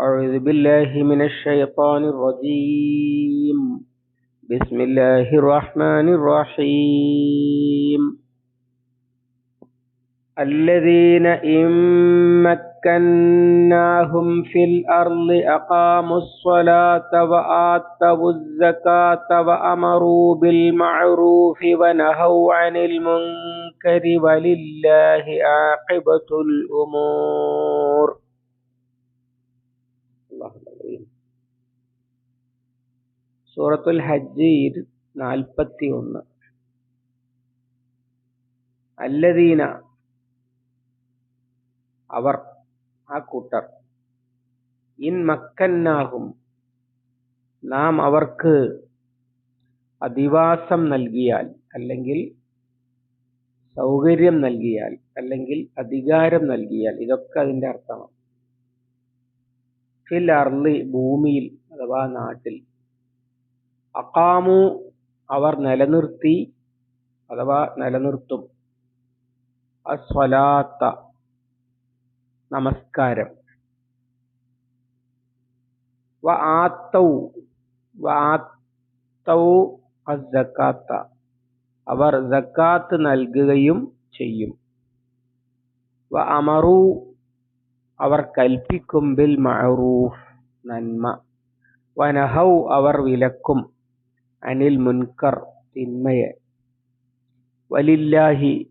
أعوذ بالله من الشيطان الرجيم. بسم الله الرحمن الرحيم. الذين إن مكناهم في الأرض أقاموا الصلاة وآتوا الزكاة وأمروا بالمعروف ونهوا عن المنكر ولله عاقبة الأمور. സൂറത്തുൽ ഹജ്ജ് നാൽപ്പത്തി ഒന്ന് അല്ലദീന അവർ ആ കൂട്ടർ ഇൻ മക്കന്നാകും നാം അവർക്ക് അധിവാസം നൽകിയാൽ അല്ലെങ്കിൽ സൗകര്യം നൽകിയാൽ അല്ലെങ്കിൽ അധികാരം നൽകിയാൽ ഇതൊക്കെ അതിന്റെ അർത്ഥമാണ്. ഫിൽ അർലി ഭൂമിയിൽ അഥവാ നാട്ടിൽ അക്കാമു അവർ നിലനിർത്തി അഥവാ നിലനിർത്തും. അസ്വലാത്ത നമസ്കാരം. വ ആത്തൗ വ ആത്തൗ അസക്കാത്ത അവർ ജക്കാത്ത് നൽകുകയും ചെയ്യും. വ അമറു അവർ കൽപ്പിക്കും ബിൽ മഅറൂഫ് നന്മ. വനഹൗ അവർ വിലക്കും. അനിൽ മുൻകർ തിന്മയെ. വലില്ലാഹി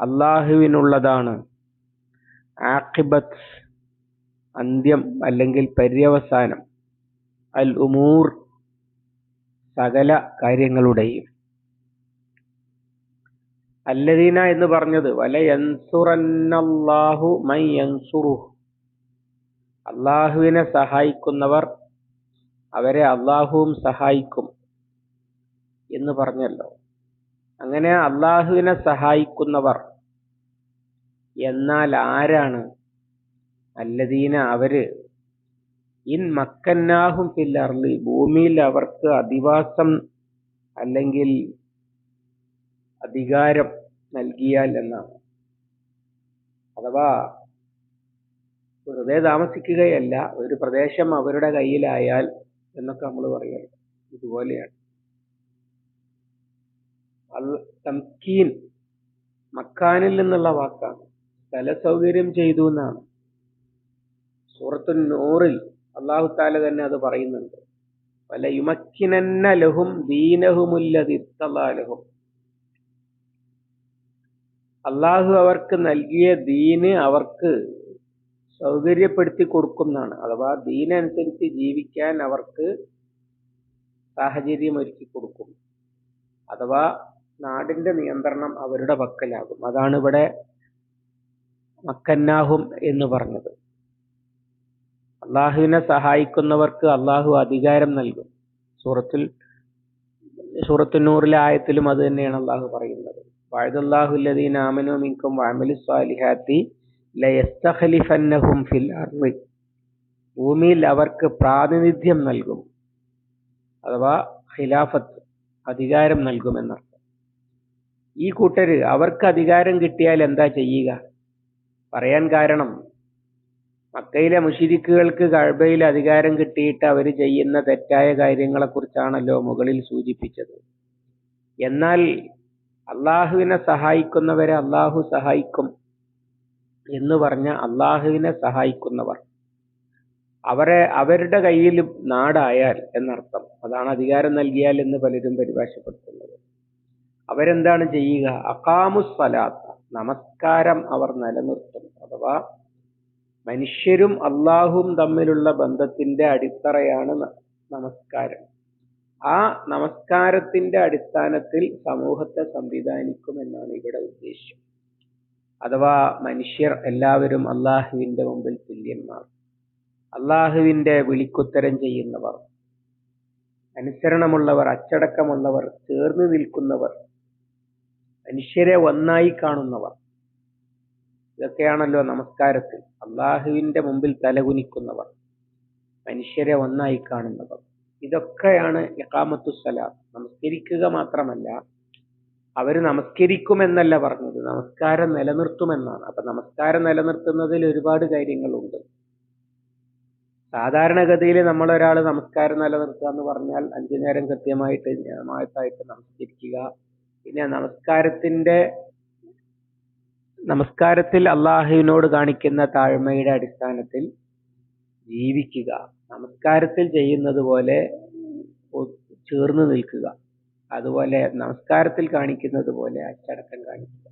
അള്ളാഹുവിനുള്ളതാണ് ആഖിബത്ത് അന്ത്യം അല്ലെങ്കിൽ പര്യവസാനം. അൽ ഉമൂർ സകല കാര്യങ്ങളുടെയും. അല്ലദീന എന്ന് പറഞ്ഞത് വല യൻസുറന്നല്ലാഹു മൈ യൻസുറു അള്ളാഹുവിനെ സഹായിക്കുന്നവർ അവരെ അള്ളാഹുവും സഹായിക്കും. എന്ന് പറഞ്ഞല്ലോ. അങ്ങനെ അള്ളാഹുവിനെ സഹായിക്കുന്നവർ എന്നാൽ ആരാണ്? അല്ലദീന അവർ. ഇൻ മക്കന്നാഹും പില്ലർലി ഭൂമിയിൽ അവർക്ക് അധിവാസം അല്ലെങ്കിൽ അധികാരം നൽകിയാൽ എന്നാണ്. അഥവാ വെറുതെ താമസിക്കുകയല്ല ഒരു പ്രദേശം അവരുടെ കയ്യിലായാൽ എന്നൊക്കെ നമ്മൾ പറയുന്നത് ഇതുപോലെയാണ്. തംകീൻ മക്കാനിൽ നിന്നുള്ള വാക്കാണ്. സ്ഥല സൗകര്യം ചെയ്തു എന്നാണ്. സൂറത്തു നൂറിൽ അള്ളാഹു താല തന്നെ അത് പറയുന്നുണ്ട്. പല യുമക്കിനന്ന ലഹും അള്ളാഹു അവർക്ക് നൽകിയ ദീന് അവർക്ക് സൗകര്യപ്പെടുത്തി കൊടുക്കുന്നതാണ് അഥവാ ദീനനുസരിച്ച് ജീവിക്കാൻ അവർക്ക് സാഹചര്യം ഒരുക്കി കൊടുക്കും. അഥവാ നാടിന്റെ നിയന്ത്രണം അവരുടെ പക്കലാകും. അതാണ് ഇവിടെ മക്കന്നാഹും എന്ന് പറഞ്ഞത്. അള്ളാഹുവിനെ സഹായിക്കുന്നവർക്ക് അള്ളാഹു അധികാരം നൽകും. സൂറത്തിൽ സൂറത്തുന്നൂറിലെ ആയത്തിലും അത് തന്നെയാണ് അള്ളാഹു പറയുന്നത്. സ്വാലിഹാത്തി ലയസ്തഖലിഫന്നഹും ഫിൽ ഭൂമിയിൽ അവർക്ക് പ്രാതിനിധ്യം നൽകും. അഥവാ ഖിലാഫത്ത് അധികാരം നൽകുമെന്നർത്ഥം. ഈ കൂട്ടര് അവർക്ക് അധികാരം കിട്ടിയാൽ എന്താ ചെയ്യുക? പറയാൻ കാരണം മക്കയിലെ മുഷിരിക്കുകൾക്ക് കഴബയിൽ അധികാരം കിട്ടിയിട്ട് അവർ ചെയ്യുന്ന തെറ്റായ കാര്യങ്ങളെക്കുറിച്ചാണല്ലോ മുകളിൽ സൂചിപ്പിച്ചത്. എന്നാൽ അള്ളാഹുവിനെ സഹായിക്കുന്നവരെ അള്ളാഹു സഹായിക്കും എന്ന് പറഞ്ഞ അള്ളാഹുവിനെ സഹായിക്കുന്നവർ അവരെ അവരുടെ കയ്യിൽ നാടായാൽ എന്നർത്ഥം. അതാണ് അധികാരം നൽകിയാൽ എന്ന് പലരും പരിഭാഷപ്പെടുത്തുന്നത്. അവരെന്താണ് ചെയ്യുക? അക്കാമുസ്സലാത്ത നമസ്കാരം അവർ നിലനിർത്തും അഥവാ മനുഷ്യരും അള്ളാഹും തമ്മിലുള്ള ബന്ധത്തിന്റെ അടിത്തറയാണ് നമസ്കാരം. ആ നമസ്കാരത്തിന്റെ അടിസ്ഥാനത്തിൽ സമൂഹത്തെ സംവിധാനിക്കും എന്നാണ് ഇവിടെ ഉദ്ദേശം അഥവാ മനുഷ്യർ എല്ലാവരും അള്ളാഹുവിന്റെ മുമ്പിൽ തുല്യന്മാർ. അള്ളാഹുവിന്റെ വിളിക്കുത്തരം ചെയ്യുന്നവർ. അനുസരണമുള്ളവർ അച്ചടക്കമുള്ളവർ ചേർന്ന് നിൽക്കുന്നവർ. മനുഷ്യരെ ഒന്നായി കാണുന്നവർ. ഇതൊക്കെയാണല്ലോ നമസ്കാരത്തിൽ. അള്ളാഹുവിന്റെ മുമ്പിൽ തലകുനിക്കുന്നവർ. മനുഷ്യരെ ഒന്നായി കാണുന്നവർ. ഇതൊക്കെയാണ് ഇഖാമത്തു സലാം. നമസ്കരിക്കുക മാത്രമല്ല അവർ നമസ്കരിക്കുമെന്നല്ല പറഞ്ഞത്. നമസ്കാരം നിലനിർത്തുമെന്നാണ്. അപ്പൊ നമസ്കാരം നിലനിർത്തുന്നതിൽ ഒരുപാട് കാര്യങ്ങളുണ്ട്. സാധാരണഗതിയിൽ നമ്മളൊരാൾ നമസ്കാരം നിലനിർത്തുക എന്ന് പറഞ്ഞാൽ അഞ്ചു നേരം കൃത്യമായിട്ട് ജമാഅത്തായിട്ട് നമസ്കരിക്കുക പിന്നെ നമസ്കാരത്തിന്റെ നമസ്കാരത്തിൽ അള്ളാഹുവിനോട് കാണിക്കുന്ന താഴ്മയുടെ അടിസ്ഥാനത്തിൽ ജീവിക്കുക. നമസ്കാരത്തിൽ ചെയ്യുന്നത് പോലെ ചേർന്ന് നിൽക്കുക. അതുപോലെ നമസ്കാരത്തിൽ കാണിക്കുന്നത് പോലെ അച്ചടക്കം കാണിക്കുക.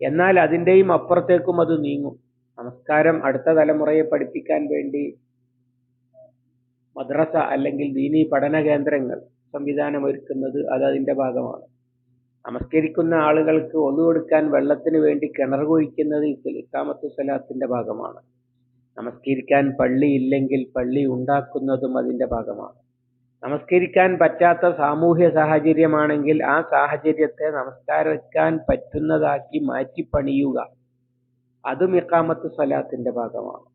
എന്നാൽ അതിന്റെയും അപ്പുറത്തേക്കും അത് നീങ്ങും. നമസ്കാരം അടുത്ത തലമുറയെ പഠിപ്പിക്കാൻ വേണ്ടി മദ്രസ അല്ലെങ്കിൽ ദീനി പഠന കേന്ദ്രങ്ങൾ സംവിധാനം ഒരുക്കുന്നത് അത് അതിന്റെ ഭാഗമാണ്. നമസ്കരിക്കുന്ന ആളുകൾക്ക് ഒന്നു കൊടുക്കാൻ വെള്ളത്തിന് വേണ്ടി കിണർ കുഴിക്കുന്നത് ഇസ്ലാമത്തു സലാത്തിന്റെ ഭാഗമാണ്. നമസ്കരിക്കാൻ പള്ളി ഇല്ലെങ്കിൽ പള്ളി ഉണ്ടാക്കുന്നതും അതിന്റെ ഭാഗമാണ്. നമസ്കരിക്കാൻ പറ്റാത്ത സാമൂഹ്യ സാഹചര്യമാണെങ്കിൽ ആ സാഹചര്യത്തെ നമസ്കരിക്കാൻ പറ്റുന്നതാക്കി മാറ്റി പണിയുക. അതും ഇക്കാമത്ത് സലാത്തിന്റെ ഭാഗമാണ്.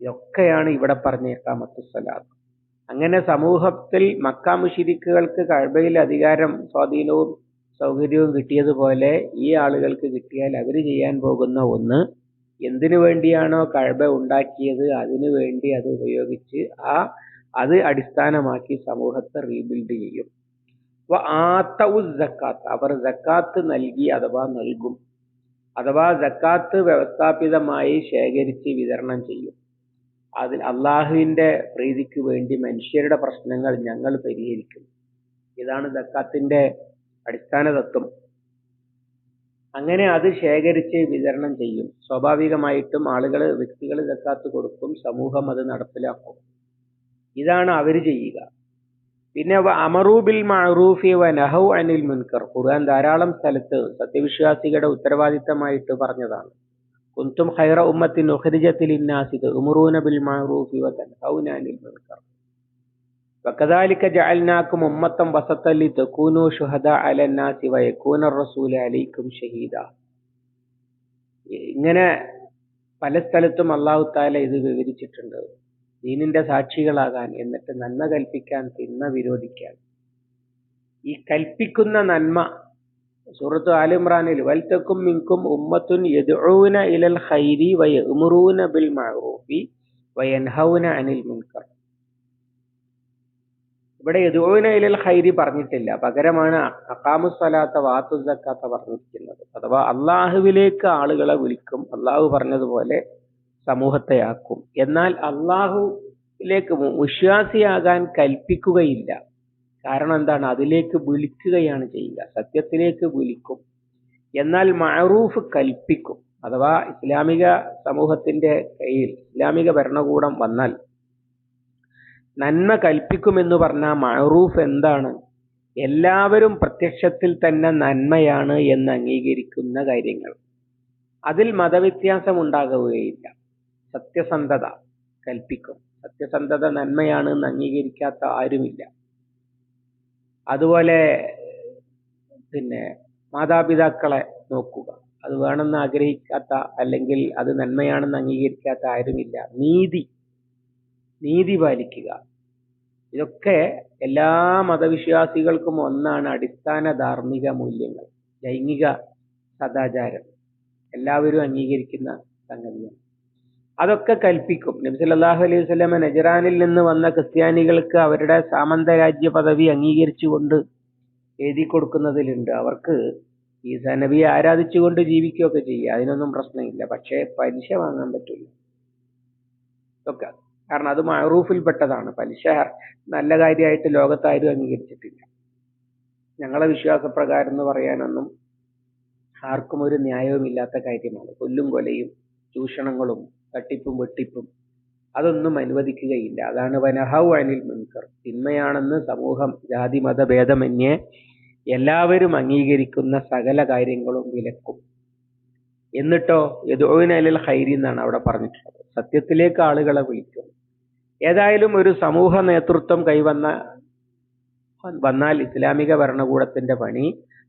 ഇതൊക്കെയാണ് ഇവിടെ പറഞ്ഞ ഇക്കാമത്ത് സലാത്ത്. അങ്ങനെ സമൂഹത്തിൽ മക്കാമുഷിരിക്കുകൾക്ക് കഴിവയിൽ അധികാരം സ്വാധീനവും സൗകര്യവും കിട്ടിയതുപോലെ ഈ ആളുകൾക്ക് കിട്ടിയാൽ അവർ ചെയ്യാൻ പോകുന്ന ഒന്ന് എന്തിനു വേണ്ടിയാണോ കഴബ ഉണ്ടാക്കിയത് അതിനു വേണ്ടി അത് ഉപയോഗിച്ച് ആ അത് അടിസ്ഥാനമാക്കി സമൂഹത്തെ റീബിൽഡ് ചെയ്യും. ജക്കാത്ത് അവർ ജക്കാത്ത് നൽകി അഥവാ നൽകും. അഥവാ ജക്കാത്ത് വ്യവസ്ഥാപിതമായി ശേഖരിച്ച് വിതരണം ചെയ്യും. അതിൽ അള്ളാഹുവിന്റെ പ്രീതിക്ക് വേണ്ടി മനുഷ്യരുടെ പ്രശ്നങ്ങൾ ഞങ്ങൾ പരിഹരിക്കും. ഇതാണ് ജക്കാത്തിന്റെ അടിസ്ഥാന തത്വം. അങ്ങനെ അത് ശേഖരിച്ച് വിതരണം ചെയ്യും. സ്വാഭാവികമായിട്ടും ആളുകൾ വ്യക്തികൾ ഇതക്കാത്ത് കൊടുക്കും സമൂഹം അത് നടപ്പിലാക്കും. ഇതാണ് അവർ ചെയ്യുക. പിന്നെ അമറൂബിൽ മഅറൂഫി വ നഹൗ അനിൽ മുൻകർ. ഖുർആൻ ധാരാളം സ്ഥലത്ത് സത്യവിശ്വാസികളുടെ ഉത്തരവാദിത്തമായിട്ട് പറഞ്ഞതാണ്. കുന്തും ഖൈറ ഉമ്മത്തിൻ ഉഖരിജത്തിൽ ഇന്നാസിദ് ഉമറൂന ബിൽ മഅറൂഫി വ തൻഹൗന അനിൽ മുൻകർ. وكذلك جعلناكم أمة وسطا لتكونوا شهداء على الناس ويكون الرسول عليكم شهيدا ഇങ്ങനെ പല സ്ഥലത്തും അള്ളാഹു താല ഇത് വിവരിച്ചിട്ടുണ്ട് ദീനിന്റെ സാക്ഷികളാകാൻ എന്നിട്ട് നന്മ കൽപ്പിക്കാൻ തിന്മ വിരോധിക്കാൻ ഈ കൽപ്പിക്കുന്ന നന്മ സൂറത്ത് ആലിമ്രാനിൽ വൽത്തക്കും മിങ്കും ഉമ്മത്തുൻ യദ്ഊന ഇലൽ ഖൈരി വയഅ്മുറൂന ബിൽ മഅറൂഫി വയൻഹൗന അനിൽ മുൻകർ ഇവിടെ യദൂന ഹൈരി പറഞ്ഞിട്ടില്ല. പകരമാണ് അക്കാമുസ്വലാത്ത വാത്തു സക്കാത്ത പറഞ്ഞിരിക്കുന്നത്. അഥവാ അള്ളാഹുവിലേക്ക് ആളുകളെ വിളിക്കും അള്ളാഹു പറഞ്ഞതുപോലെ സമൂഹത്തെ ആക്കും എന്നാൽ അള്ളാഹുവിലേക്ക് വിശ്വാസിയാകാൻ കൽപ്പിക്കുകയില്ല. കാരണം എന്താണ്? അതിലേക്ക് വിളിക്കുകയാണ് ചെയ്യുക. സത്യത്തിലേക്ക് വിളിക്കും. എന്നാൽ മഅറൂഫ് കൽപ്പിക്കും. അഥവാ ഇസ്ലാമിക സമൂഹത്തിന്റെ കയ്യിൽ ഇസ്ലാമിക ഭരണകൂടം വന്നാൽ നന്മ കൽപ്പിക്കുമെന്ന് പറഞ്ഞ മഅറൂഫ് എന്താണ്? എല്ലാവരും പ്രത്യക്ഷത്തിൽ തന്നെ നന്മയാണ് എന്ന് അംഗീകരിക്കുന്ന കാര്യങ്ങൾ. അതിൽ മതവ്യത്യാസം ഉണ്ടാകുകയില്ല. സത്യസന്ധത കൽപ്പിക്കും. സത്യസന്ധത നന്മയാണ് എന്ന് അംഗീകരിക്കാത്ത ആരുമില്ല. അതുപോലെ പിന്നെ മാതാപിതാക്കളെ നോക്കുക. അത് വേണമെന്ന് ആഗ്രഹിക്കാത്ത അല്ലെങ്കിൽ അത് നന്മയാണെന്ന് അംഗീകരിക്കാത്ത ആരുമില്ല. നീതി നീതി പാലിക്കുക. ഇതൊക്കെ എല്ലാ മതവിശ്വാസികൾക്കും ഒന്നാണ് അടിസ്ഥാന ധാർമ്മിക മൂല്യങ്ങൾ. ലൈംഗിക സദാചാരം. എല്ലാവരും അംഗീകരിക്കുന്ന സംഗതിയാണ്. അതൊക്കെ കൽപ്പിക്കും. നബി സല്ലല്ലാഹു അലൈഹി വസല്ലമ നജറാനിൽ നിന്ന് വന്ന ക്രിസ്ത്യാനികൾക്ക് അവരുടെ സാമന്ത രാജ്യ പദവി അംഗീകരിച്ചുകൊണ്ട് എഴുതി കൊടുക്കുന്നതിലുണ്ട്. അവർക്ക് ഈ നബിയെ ആരാധിച്ചുകൊണ്ട് ജീവിക്കുകയൊക്കെ ചെയ്യുക. അതിനൊന്നും പ്രശ്നമില്ല. പക്ഷേ പലിശ വാങ്ങാൻ പറ്റില്ല. ഒക്കെ കാരണം അത് മഅറൂഫിൽപ്പെട്ടതാണ് പലിശ നല്ല കാര്യമായിട്ട് ലോകത്താരും അംഗീകരിച്ചിട്ടില്ല. ഞങ്ങളെ വിശ്വാസപ്രകാരം എന്ന് പറയാനൊന്നും ആർക്കും ഒരു ന്യായവും ഇല്ലാത്ത കാര്യമാണ്. കൊല്ലും കൊലയും ചൂഷണങ്ങളും തട്ടിപ്പും വെട്ടിപ്പും അതൊന്നും അനുവദിക്കുകയില്ല. അതാണ് വനഹൗ അനിൽ മുൻകർ. തിന്മയാണെന്ന് സമൂഹം ജാതി മത ഭേദമന്യേ എല്ലാവരും അംഗീകരിക്കുന്ന സകല കാര്യങ്ങളും വിലക്കും. എന്നിട്ടോ യദോവിനലിൽ ഹൈരി എന്നാണ് അവിടെ പറഞ്ഞിട്ടുള്ളത്. സത്യത്തിലേക്ക് ആളുകളെ വിളിക്കും. ഏതായാലും ഒരു സമൂഹ നേതൃത്വം കൈവന്ന വന്നാൽ ഇസ്ലാമിക ഭരണകൂടത്തിന്റെ പണി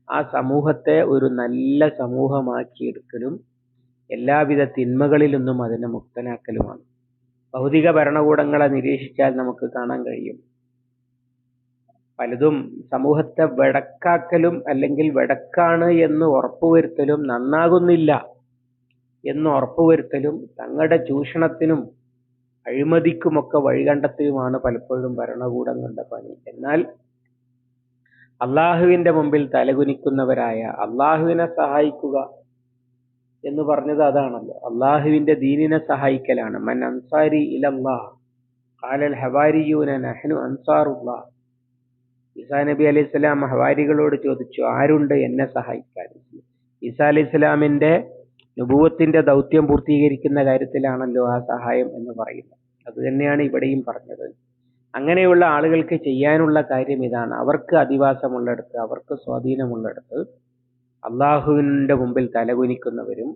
ആ സമൂഹത്തെ ഒരു നല്ല സമൂഹമാക്കിയെടുക്കലും എല്ലാവിധ തിന്മകളിൽ നിന്നും അതിനെ മുക്തനാക്കലുമാണ്. ഭൗതിക ഭരണകൂടങ്ങളെ നിരീക്ഷിച്ചാൽ നമുക്ക് കാണാൻ കഴിയും. പലതും സമൂഹത്തെ വെടക്കാക്കലും അല്ലെങ്കിൽ വെടക്കാണ് എന്ന് ഉറപ്പുവരുത്തലും നന്നാകുന്നില്ല എന്ന് ഉറപ്പുവരുത്തലും തങ്ങളുടെ ചൂഷണത്തിനും അഴിമതിക്കുമൊക്കെ വഴി കണ്ടെത്തുകയുമാണ് പലപ്പോഴും ഭരണകൂടങ്ങളുടെ പണി. എന്നാൽ അള്ളാഹുവിന്റെ മുമ്പിൽ തലകുനിക്കുന്നവരായ അള്ളാഹുവിനെ സഹായിക്കുക എന്ന് പറഞ്ഞത് അതാണല്ലോ. അള്ളാഹുവിന്റെ ദീനിനെ സഹായിക്കലാണ്. മൻ അൻസാരി ഇലല്ലാഹ് ഖാലൽ ഹവാരിയൂന നഹ്നു ഈസാ നബി അലൈഹി സ്വലാം ഹവാരികളോട് ചോദിച്ചു ആരുണ്ട് എന്നെ സഹായിക്കാൻ? ഈസാ അലൈഹി സ്വലാമിന്റെ നുപൂവത്തിന്റെ ദൗത്യം പൂർത്തീകരിക്കുന്ന കാര്യത്തിലാണല്ലോ ആ സഹായം എന്ന് പറയുന്നത്. അത് തന്നെയാണ് ഇവിടെയും പറഞ്ഞത്. അങ്ങനെയുള്ള ആളുകൾക്ക് ചെയ്യാനുള്ള കാര്യം ഇതാണ്. അവർക്ക് അധിവാസമുള്ളിടത്ത് അവർക്ക് സ്വാധീനമുള്ളിടത്ത് അള്ളാഹുവിന്റെ മുമ്പിൽ തലകുനിക്കുന്നവരും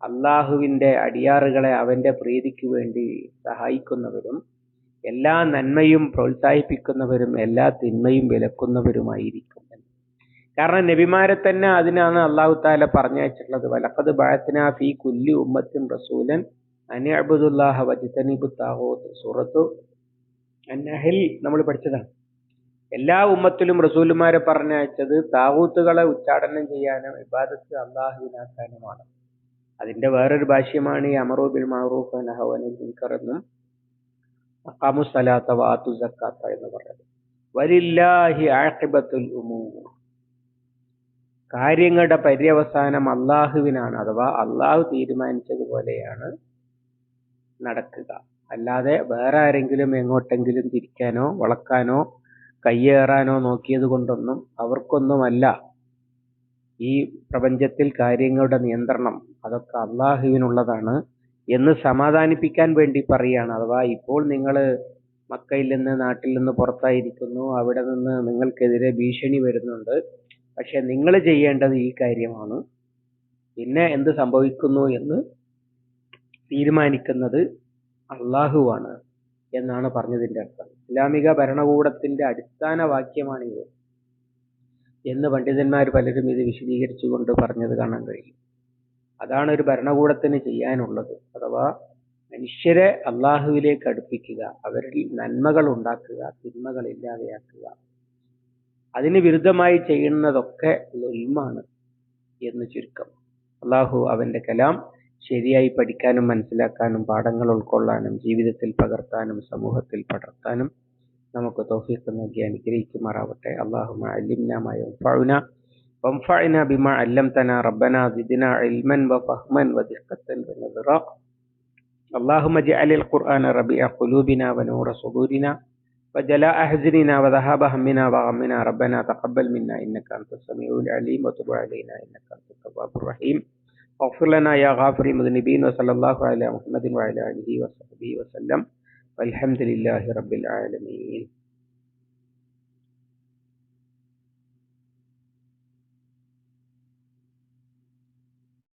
അള്ളാഹുവിന്റെ അടിയാറുകളെ അവന്റെ പ്രീതിക്ക് വേണ്ടി സഹായിക്കുന്നവരും എല്ലാ നന്മയും പ്രോത്സാഹിപ്പിക്കുന്നവരും എല്ലാ തിന്മയും വിലക്കുന്നവരുമായിരിക്കും. കാരണം നബിമാരെ തന്നെ അതിനാണ് അള്ളാഹു താല പറഞ്ഞയച്ചിട്ടുള്ളത്. വലക്കത് ഫി കുല്ലി ഉമ്മത്തിൻ റസൂലൻ നമ്മൾ പഠിച്ചതാണ്. എല്ലാ ഉമ്മത്തിലും റസൂലുമാരെ പറഞ്ഞയച്ചത് താവൂത്തുകളെ ഉച്ചാടനം ചെയ്യാനും ഇബാദത്ത് അള്ളാഹുവിനാക്കാനുമാണ് അതിന്റെ വേറൊരു ഭാഷ്യമാണ് ഈ അമറൂബിൽ മഹറൂഫ് നഹവനിൽ എന്നും അക്കാമു സലാത്ത വാത്തു സക്കാത്ത എന്ന് പറയുന്നത്. വലില്ലാഹി ആഖിബത്തുൽ ഉമൂർ. കാര്യങ്ങളുടെ പര്യവസാനം അള്ളാഹുവിനാണ് അഥവാ അള്ളാഹു തീരുമാനിച്ചതുപോലെയാണ് നടക്കുക. അല്ലാതെ വേറെ ആരെങ്കിലും എങ്ങോട്ടെങ്കിലും തിരിക്കാനോ വളക്കാനോ കയ്യേറാനോ നോക്കിയത് കൊണ്ടൊന്നും അവർക്കൊന്നുമല്ല ഈ പ്രപഞ്ചത്തിൽ കാര്യങ്ങളുടെ നിയന്ത്രണം. അതൊക്കെ അള്ളാഹുവിനുള്ളതാണ് എന്ന് സമാധാനിപ്പിക്കാൻ വേണ്ടി പറയുകയാണ് അഥവാ ഇപ്പോൾ നിങ്ങൾ മക്കയിൽ നിന്ന് നാട്ടിൽ നിന്ന് പുറത്തായിരിക്കുന്നു. അവിടെ നിന്ന് നിങ്ങൾക്കെതിരെ ഭീഷണി വരുന്നുണ്ട്. പക്ഷെ നിങ്ങൾ ചെയ്യേണ്ടത് ഈ കാര്യമാണ്. പിന്നെ എന്ത് സംഭവിക്കുന്നു എന്ന് തീരുമാനിക്കുന്നത് അള്ളാഹുവാണ് എന്നാണ് പറഞ്ഞതിന്റെ അർത്ഥം. ഇസ്ലാമിക ഭരണകൂടത്തിന്റെ അടിസ്ഥാന വാക്യമാണിത് എന്ന് പണ്ഡിതന്മാർ പലരും ഇത് വിശദീകരിച്ചുകൊണ്ട് പറഞ്ഞത് കാണാൻ കഴിയും. അതാണ് ഒരു ഭരണകൂടത്തിന് ചെയ്യാനുള്ളത്. അഥവാ മനുഷ്യരെ അള്ളാഹുവിലേക്ക് അടുപ്പിക്കുക അവരിൽ നന്മകൾ ഉണ്ടാക്കുക തിന്മകൾ ഇല്ലാതെയാക്കുക. അതിന് വിരുദ്ധമായി ചെയ്യുന്നതൊക്കെ ലുൽമാണ് എന്ന് ചുരുക്കം അള്ളാഹു അവന്റെ കലാം ശരിയായി പഠിക്കാനും മനസ്സിലാക്കാനും പാഠങ്ങൾ ഉൾക്കൊള്ളാനും ജീവിതത്തിൽ പകർത്താനും സമൂഹത്തിൽ പടർത്താനും നമുക്ക് തൗഫീഖ് നൽകി അനുഗ്രഹിക്കുമാറാവട്ടെ അള്ളാഹു അല്ലിംന യൻഫഉന وانفعنا بما علمتنا ربنا زدنا علما وفهما ودقة ونظرا اللهم اجعل القرآن ربيع قلوبنا ونور صدورنا وجلاء أحزننا وذهاب همنا وغمنا ربنا تقبل منا إنك أنت السميع العليم وتب علينا إنك أنت التواب الرحيم واغفر لنا يا غافر المذنبين وصلى الله على محمد وعلى آله وصحبه وسلم والحمد لله رب العالمين